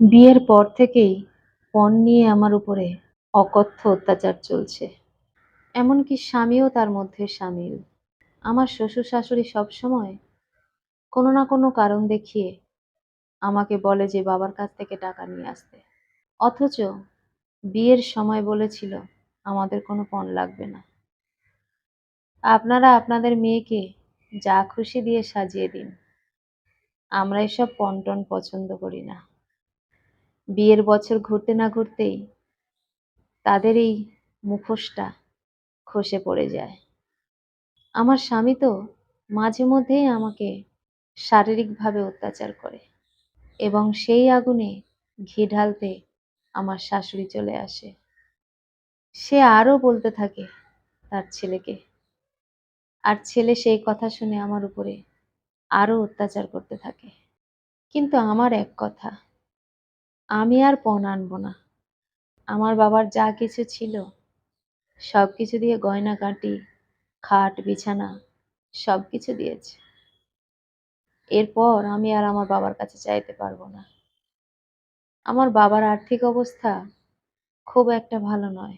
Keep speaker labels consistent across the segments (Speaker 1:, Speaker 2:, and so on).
Speaker 1: বিয়ের পর থেকেই পণ নিয়ে আমার উপরে অকথ্য অত্যাচার চলছে। এমনকি স্বামীও তার মধ্যে সামিল। আমার শ্বশুর শাশুড়ি সবসময় কোনো না কোনো কারণ দেখিয়ে আমাকে বলে যে বাবার কাছ থেকে টাকা নিয়ে আসতে। অথচ বিয়ের সময় বলেছিল, আমাদের কোনো পণ লাগবে না। আপনারা আপনাদের মেয়েকে যা খুশি দিয়ে সাজিয়ে দিন। আমরা এসব পন্টন পছন্দ করি না। বিয়ের বছর ঘুরতে না ঘুরতেই তাদের এই মুখোশটা খসে পড়ে যায়। আমার স্বামী তো মাঝে মধ্যেই আমাকে শারীরিকভাবে অত্যাচার করে এবং সেই আগুনে ঘি ঢালতে আমার শাশুড়ি চলে আসে। সে আরও বলতে থাকে তার ছেলেকে। আর ছেলে সেই কথা শুনে আমার উপরে আরও অত্যাচার করতে থাকে। কিন্তু আমার এক কথা আমি আর পণ আনব না। আমার বাবার যা কিছু ছিল, সব কিছু দিয়ে গয়না কাটি, খাট, বিছানা, সব কিছু দিয়েছে। এরপর আমি আর আমার বাবার কাছে চাইতে পারব না। আমার বাবার আর্থিক অবস্থা খুব একটা ভালো নয়।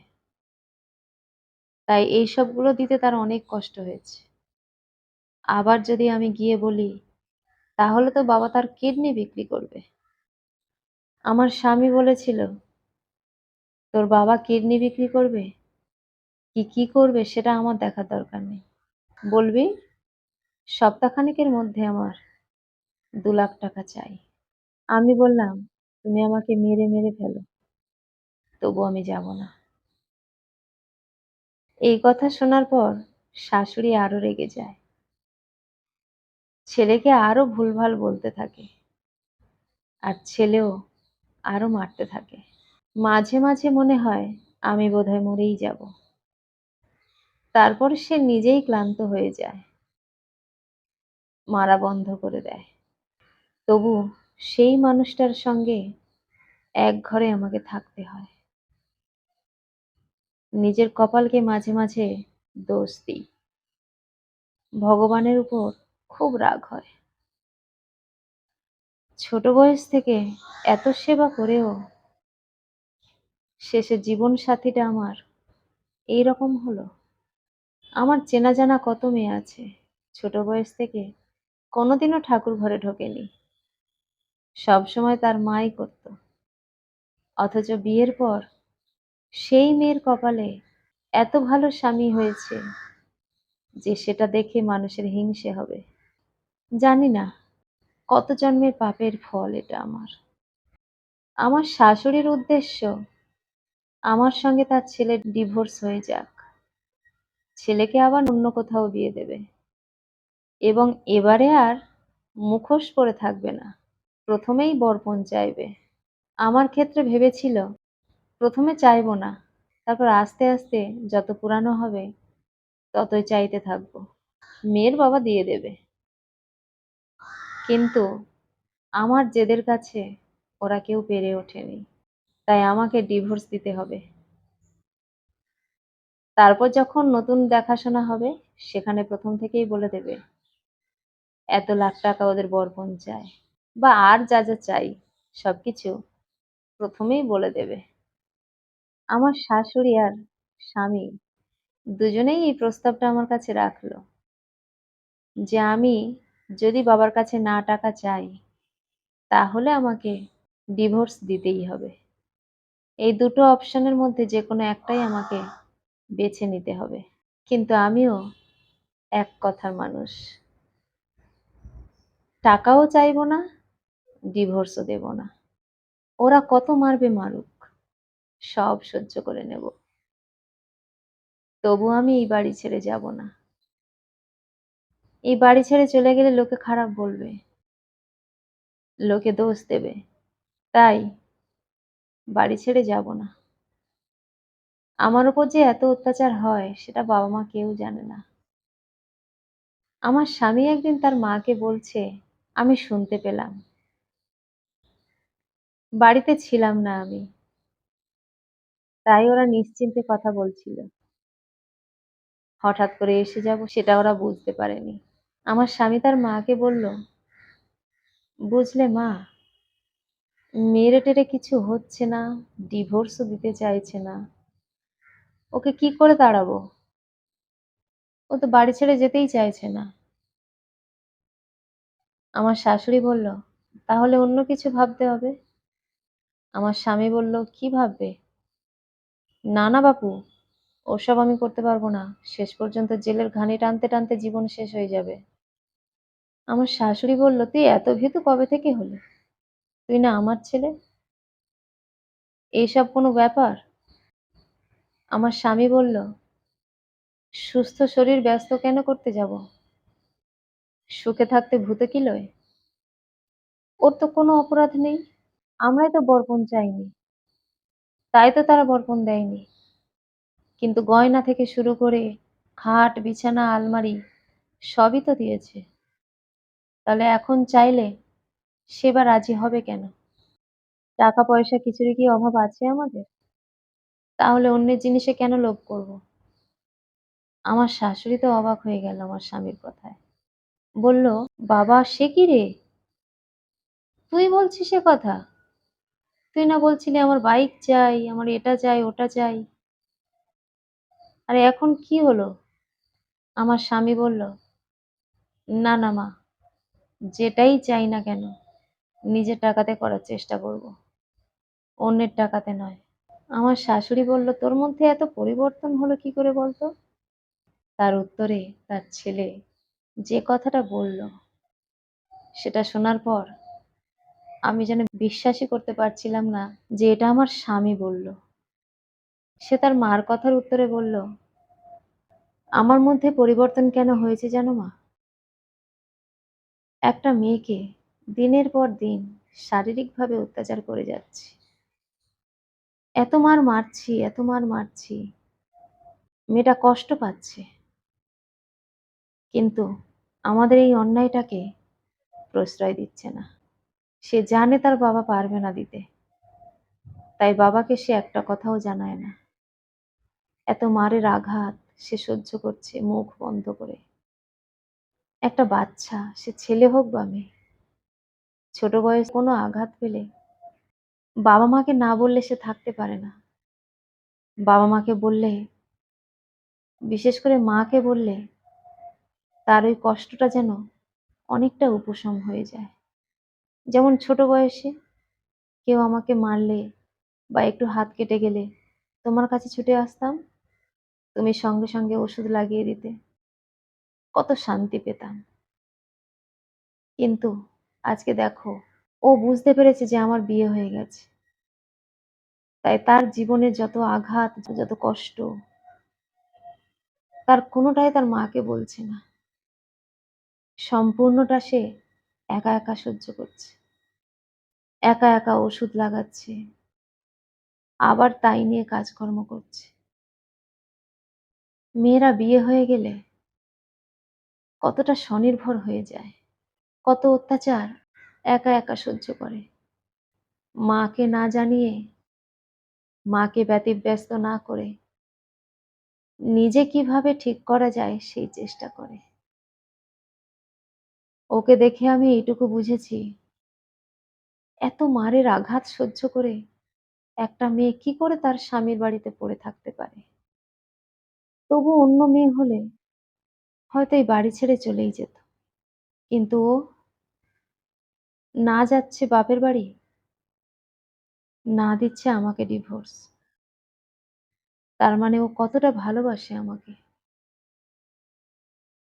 Speaker 1: তাই এই সবগুলো দিতে তার অনেক কষ্ট হয়েছে। আবার যদি আমি গিয়ে বলি, তাহলে তো বাবা তার কিডনি বিক্রি করবে। আমার স্বামী বলেছিল, তোর বাবা কিডনি বিক্রি করবে? কি কি করবে সেটা আমার দেখার দরকার নেই। বলবি, সপ্তাহখানেকের মধ্যে আমার দু লাখ টাকা চাই। আমি বললাম, তুমি আমাকে মেরে মেরে ফেলো, তবু আমি যাব না। এই কথা শোনার পর শাশুড়ি আরও রেগে যায়। ছেলেকে আরও ভুলভাল বলতে থাকে। আর ছেলেও আরও মারতে থাকে। মাঝে মাঝে মনে হয় আমি বোধহয় মরেই যাব। তারপর সে নিজেই ক্লান্ত হয়ে যায়। মারা বন্ধ করে দেয়। তবু সেই মানুষটার সঙ্গে এক ঘরে আমাকে থাকতে হয়। নিজের কপালকে মাঝে মাঝে দোষ দিই। ভগবানের উপর খুব রাগ হয়। ছোট বয়স থেকে এত সেবা করেও শেষে জীবন সাথীটা আমার এই রকম হলো। আমার চেনা জানা কত মেয়ে আছে, ছোট বয়স থেকে কোনোদিনও ঠাকুর ঘরে ঢোকেনি। সব সময় তার মাই করত। অথচ বিয়ের পর সেই মেয়ের কপালে এত ভালো স্বামী হয়েছে যে সেটা দেখে মানুষের হিংসে হবে। জানি না কত জন্মের পাপের ফল এটা আমার। আমার শাশুড়ির উদ্দেশ্য, আমার সঙ্গে তার ছেলের ডিভোর্স হয়ে যাক। ছেলেকে আবার অন্য কোথাও বিয়ে দেবে। এবং এবারে আর মুখোশ পরে থাকবে না। প্রথমেই বরপণ চাইবে। আমার ক্ষেত্রে ভেবেছিল, প্রথমে চাইব না, তারপর আস্তে আস্তে যত পুরানো হবে, ততই চাইতে থাকব। মেয়ের বাবা দিয়ে দেবে। কিন্তু আমার জেদের কাছে ওরা কেউ পেরে ওঠেনি। তাই আমাকে ডিভোর্স দিতে হবে। তারপর যখন নতুন দেখাশোনা হবে, সেখানে প্রথম থেকেই বলে দেবে, এত লাখ টাকা ওদের বরপণ চায় বা আর যা যা চাই, সবকিছু প্রথমেই বলে দেবে। আমার শাশুড়ি আর স্বামী দুজনেই এই প্রস্তাবটা আমার কাছে রাখল, যে আমি যদি বাবার কাছে না টাকা চাই, তাহলে আমাকে ডিভোর্স দিতেই হবে। এই দুটো অপশনের মধ্যে যে কোনো একটাই আমাকে বেছে নিতে হবে। কিন্তু আমিও এক কথার মানুষ। টাকাও চাইব না ডিভোর্সও দেব না। ওরা কত মারবে মারুক, সব সহ্য করে নেব। তবু আমি এই বাড়ি ছেড়ে যাব না। এই বাড়ি ছেড়ে চলে গেলে লোকে খারাপ বলবে, লোকে দোষ দেবে। তাই বাড়ি ছেড়ে যাব না। আমার উপর যে এত অত্যাচার হয়, সেটা বাবা মা কেউ জানে না। আমার স্বামী একদিন তার মাকে বলছে, আমি শুনতে পেলাম। বাড়িতে ছিলাম না আমি। তাই ওরা নিশ্চিন্তে কথা বলছিল। হঠাৎ করে এসে যাব, সেটা ওরা বুঝতে পারেনি। আমার স্বামী তার মাকে বলল, বুঝলে মা মেরে টেরে কিছু হচ্ছে না, ডিভোর্সও দিতে চাইছে না। ওকে কি করে দাঁড়াবো ও তো বাড়ি ছেড়ে যেতেই চাইছে না। আমার শাশুড়ি বলল, তাহলে অন্য কিছু ভাবতে হবে। আমার স্বামী বলল, কি ভাববে? না না বাপু, ওসব আমি করতে পারব না। শেষ পর্যন্ত জেলের ঘানি টানতে টানতে জীবন শেষ হয়ে যাবে। আমার শাশুড়ি বলল, তুই এত ভীতু কবে থেকে হলি? তুই না আমার ছেলে? এইসব কোনো ব্যাপার? আমার স্বামী বলল, সুস্থ শরীর ব্যস্ত কেন করতে যাব? সুখে থাকতে ভূতে কি লয়? ওর তো কোনো অপরাধ নেই। আমরাই তো বরপণ চাইনি। তাই তো তারা বরপণ দেয়নি। কিন্তু গয়না থেকে শুরু করে খাট, বিছানা, আলমারি সবই তো দিয়েছে। তাহলে এখন চাইলে সে বা রাজি হবে কেন? টাকা পয়সা কিছুরই কি অভাব আছে আমাদের? তাহলে অন্যের জিনিসে কেন লোভ করব? আমার শাশুড়ি তো অবাক হয়ে গেল আমার স্বামীর কথায়। বলল, বাবা সে কি রে? তুই বলছিস এ কথা? তুই না বলছিলি আমার বাইক চাই, আমার এটা চাই, ওটা চাই। আর এখন কি হলো? আমার স্বামী বলল, না না মা, যেটাই চাই না কেন নিজের টাকাতে করার চেষ্টা করব। অন্যের টাকাতে নয়। আমার শাশুড়ি বলল, তোর মধ্যে এত পরিবর্তন হলো কি করে বলতো? তার উত্তরে তার ছেলে যে কথাটা বলল সেটা শোনার পর আমি যেন বিশ্বাসই করতে পারছিলাম না যে এটা আমার স্বামী বলল। সে তার মার কথার উত্তরে বলল, আমার মধ্যে পরিবর্তন কেন হয়েছে জানো মা? একটা মেয়েকে দিনের পর দিন শারীরিকভাবে অত্যাচার করে যাচ্ছে এত মার মারছি, এত মার মারছি। মেয়েটা কষ্ট পাচ্ছে। কিন্তু আমাদের এই অন্যায়টাকে প্রশ্রয় দিচ্ছে না। সে জানে তার বাবা পারবে না দিতে। তাই বাবাকে সে একটা কথাও জানায় না। এত মারের আঘাত সে সহ্য করছে মুখ বন্ধ করে। একটা বাচ্চা সে ছেলে হোক বা মেয়ে, ছোট বয়সে কোনো আঘাত পেলে বাবা মাকে না বললে সে থাকতে পারে না। বাবা মাকে বললে, বিশেষ করে মাকে বললে তার ওই কষ্টটা যেন অনেকটা উপশম হয়ে যায়। যেমন ছোট বয়সে কেউ আমাকে মারলে বা একটু হাত কেটে গেলে তোমার কাছে ছুটে আসতাম, তুমি সঙ্গে সঙ্গে ওষুধ লাগিয়ে দিতে। কত শান্তি পেতাম। কিন্তু আজকে দেখো ও বুঝতে পেরেছে যে আমার বিয়ে হয়ে গেছে। তাই তার জীবনের যত আঘাত, যত কষ্ট তার কোনোটাই তার মাকে বলছে না। সম্পূর্ণটা সে একা একা সহ্য করছে। একা একা ওষুধ লাগাচ্ছে। আবার তাই নিয়ে কাজকর্ম করছে। মেয়েরা বিয়ে হয়ে গেলে কতটা স্বনির্ভর হয়ে যায়। কত অত্যাচার একা একা সহ্য করে। মাকে না জানিয়ে, মাকে ব্যতিব্যস্ত না করে নিজে কীভাবে ঠিক করা যায় সেই চেষ্টা করে। ওকে দেখে আমি এইটুকু বুঝেছি এত মারের আঘাত সহ্য করে একটা মেয়ে কি করে তার স্বামীর বাড়িতে পড়ে থাকতে পারে? তবু অন্য মেয়ে হলে হয়তো এই বাড়ি ছেড়ে চলেই যেত। কিন্তু ও না যাচ্ছে বাপের বাড়ি, না দিচ্ছে আমাকে ডিভোর্স। তার মানে ও কতটা ভালোবাসে আমাকে।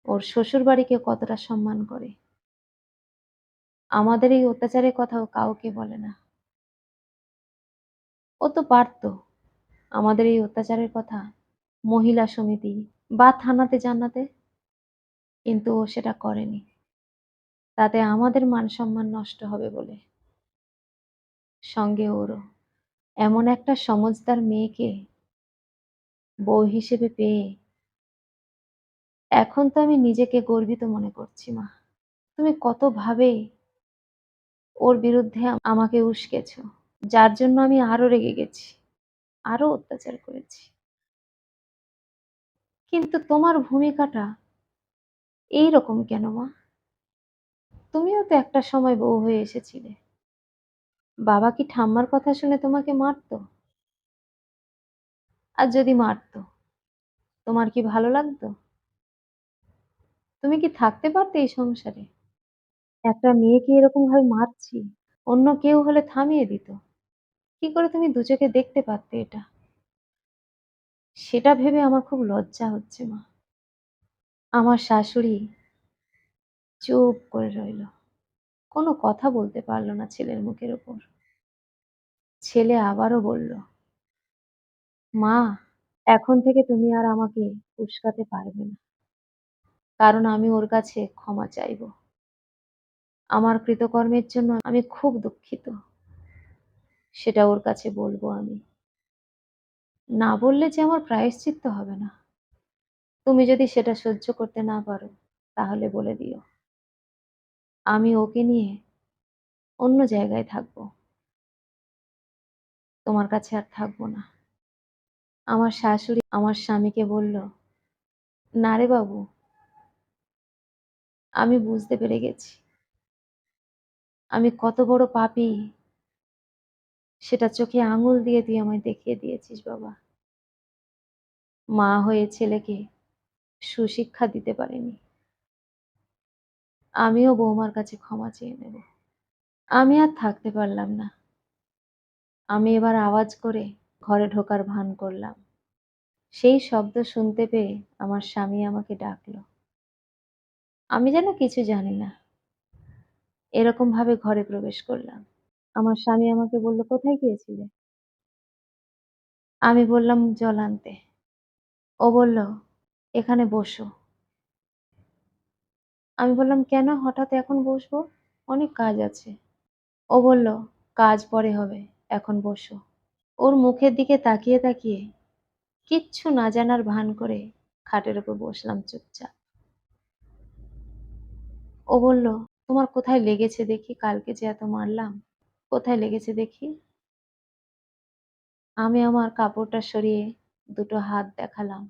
Speaker 1: ওর শ্বশুর বাড়িকে কতটা সম্মান করে। আমাদের এই অত্যাচারের কথা ও কাউকে বলে না। ও তো পারত আমাদের এই অত্যাচারের কথা মহিলা সমিতি বা থানাতে জানাতে। কিন্তু ও সেটা করেনি। তাতে আমাদের মান-সম্মান নষ্ট হবে বলে। সঙ্গে ওরও। এমন একটা সমজদার মেয়েকে বউ হিসেবে পেয়ে এখন তো আমি নিজেকে গর্বিত মনে করছি, মা। তুমি কতভাবে ওর বিরুদ্ধে আমাকে উস্কেছ। যার জন্য আমি আরও রেগে গেছি। আরও অত্যাচার করেছি। কিন্তু তোমার ভূমিকাটা এইরকম কেন, মা? তুমিও তো একটা সময় বউ হয়ে এসেছিলে। বাবা কি ঠাম্মার কথা শুনে তোমাকে মারতো? আর যদি মারতো, তোমার কি ভালো লাগতো? তুমি কি থাকতে পারতে এই সংসারে? একটা মেয়েকে এরকমভাবে মারছি, অন্য কেউ হলে থামিয়ে দিত। কি করে তুমি দু চোখে দেখতে পারতে এটা? সেটা ভেবে আমার খুব লজ্জা হচ্ছে মা। আমার শাশুড়ি চুপ করে রইল। কোনো কথা বলতে পারল না ছেলের মুখের ওপর। ছেলে আবারও বলল, মা এখন থেকে তুমি আর আমাকে উস্কাতে পারবে না। কারণ আমি ওর কাছে ক্ষমা চাইব। আমার কৃতকর্মের জন্য আমি খুব দুঃখিত। সেটা ওর কাছে বলব আমি। না বললে যে আমার প্রায়শ্চিত্ত হবে না। তুমি যদি সেটা সহ্য করতে না পারো, তাহলে বলে দিও। আমি ওকে নিয়ে অন্য জায়গায় থাকব। তোমার কাছে আর থাকব না। আমার শাশুড়ি আমার স্বামীকে বলল, না রে বাবু, আমি বুঝতে পেরে গেছি। আমি কত বড় পাপি সেটা চোখে আঙুল দিয়ে তুই আমায় দেখিয়ে দিয়েছিস বাবা। মা হয়ে ছেলেকে সুশিক্ষা দিতে পারিনি। আমিও বৌমার কাছে ক্ষমা চেয়ে নেব। আমি আর থাকতে পারলাম না। আমি এবার আওয়াজ করে ঘরে ঢোকার ভান করলাম। সেই শব্দ শুনতে পেয়ে আমার স্বামী আমাকে ডাকলো। আমি যেন কিছু জানি না। এরকম ভাবে ঘরে প্রবেশ করলাম। আমার স্বামী আমাকে বলল, কোথায় গিয়েছিলে? আমি বললাম জল আনতে। ও বলল, এখানে বসো। আমি বললাম কেন হঠাৎ এখন বসবো? অনেক কাজ আছে। ও বলল, কাজ পরে হবে, এখন বসো। ওর মুখের দিকে তাকিয়ে তাকিয়ে কিচ্ছু না জানার ভান করে খাটের উপর বসলাম চুপচাপ। ও বলল, তোমার কোথায় লেগেছে দেখি কালকে যে এত মারলাম? কোথায় লেগেছে দেখি? আমি আমার কাপড়টা সরিয়ে দুটো হাত দেখালাম।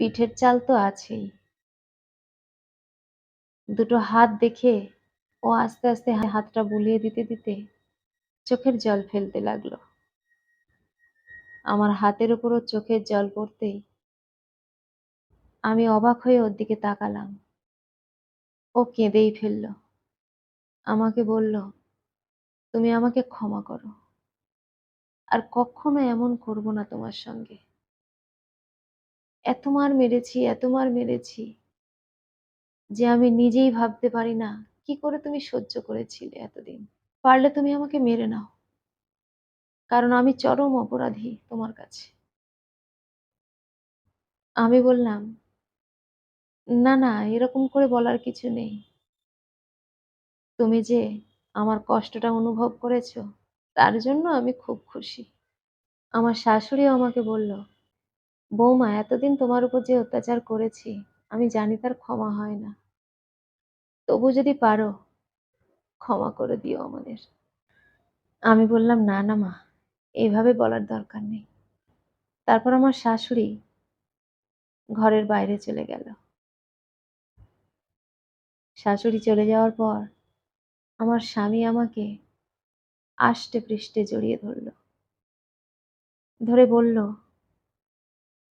Speaker 1: পিঠের চাল তো আছেই। দুটো হাত দেখে ও আস্তে আস্তে হাতটা বুলিয়ে দিতে দিতে চোখের জল ফেলতে লাগল। আমার হাতের উপর ওর চোখের জল পড়তেই আমি অবাক হয়ে ওর দিকে তাকালাম। ও কেঁদেই ফেলল। আমাকে বলল, তুমি আমাকে ক্ষমা করো। আর কখনো এমন করব না তোমার সঙ্গে। এত মার মেরেছি, এত মার মেরেছি যে আমি নিজেই ভাবতে পারি না কি করে তুমি সহ্য করেছিলে এতদিন। পারলে তুমি আমাকে মেরে নাও। কারণ আমি চরম অপরাধী তোমার কাছে। আমি বললাম, না না এরকম করে বলার কিছু নেই। তুমি যে আমার কষ্টটা অনুভব করেছ তার জন্য আমি খুব খুশি। আমার শাশুড়িও আমাকে বলল, বৌমা এতদিন তোমার উপর যে অত্যাচার করেছি আমি জানি তার ক্ষমা হয় না। তবু যদি পারো ক্ষমা করে দিও আমাদের। আমি বললাম না না মা এভাবে বলার দরকার নেই। তারপর আমার শাশুড়ি ঘরের বাইরে চলে গেল। শাশুড়ি চলে যাওয়ার পর আমার স্বামী আমাকে আষ্টে পৃষ্ঠে জড়িয়ে ধরল। ধরে বলল,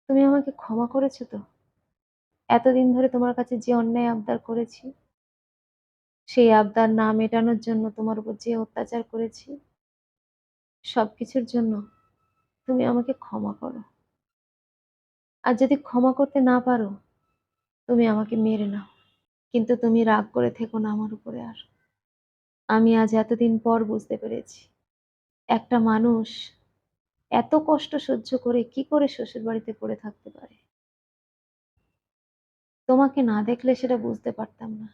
Speaker 1: তুমি আমাকে ক্ষমা করেছ তো? এতদিন ধরে তোমার কাছে যে অন্যায় আবদার করেছি, সেই আবদার না মেটানোর জন্য তোমার উপর যে অত্যাচার করেছি, সব কিছুর জন্য তুমি আমাকে ক্ষমা করো। আর যদি ক্ষমা করতে না পারো, তুমি আমাকে মেরে নাও। কিন্তু তুমি রাগ করে থেকো না আমার উপরে আর। আমি আজ এতদিন পর বুঝতে পেরেছি, একটা মানুষ এত কষ্ট সহ্য করে কি করে শ্বশুরবাড়িতে পড়ে থাকতে পারে। তোমাকে না দেখলে সেটা বুঝতে পারতাম না।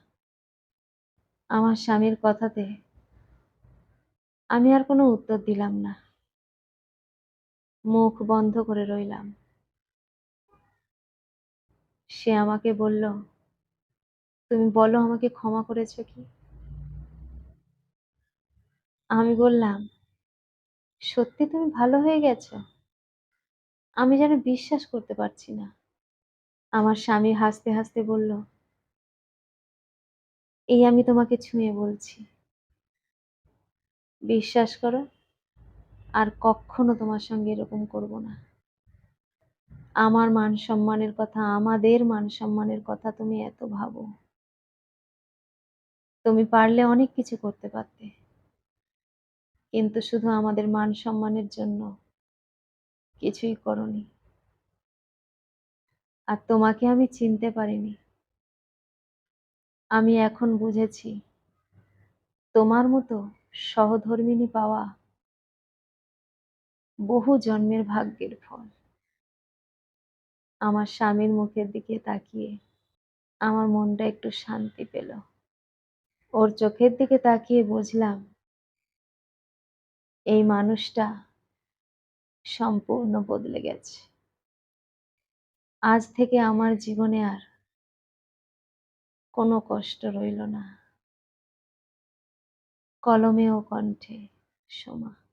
Speaker 1: আমার স্বামীর কথাতে আমি আর কোনো উত্তর দিলাম না। মুখ বন্ধ করে রইলাম। সে আমাকে বলল, তুমি বলো আমাকে ক্ষমা করেছ কি? আমি বললাম, সত্যি তুমি ভালো হয়ে গেছো? আমি যেন বিশ্বাস করতে পারছি না। আমার স্বামী হাসতে হাসতে বলল, এই আমি তোমাকে ছুঁয়ে বলছি। বিশ্বাস করো আর কখনো তোমার সঙ্গে এরকম করব না। আমার মান সম্মানের কথা আমাদের মান সম্মানের কথা তুমি এত ভাবো। তুমি পারলে অনেক কিছু করতে পারতে। কিন্তু শুধু আমাদের মান সম্মানের জন্য কিছুই করনি। আর তোমাকে আমি চিনতে পারিনি। আমি এখন বুঝেছি, তোমার মতো সহধর্মিনী পাওয়া বহু জন্মের ভাগ্যের ফল। আমার স্বামীর মুখের দিকে তাকিয়ে আমার মনটা একটু শান্তি পেল। ওর চোখের দিকে তাকিয়ে বুঝলাম, এই মানুষটা সম্পূর্ণ বদলে গেছে। আজ থেকে আমার জীবনে আর কোনো কষ্ট রইল না। কলমে ও কণ্ঠে সোমা।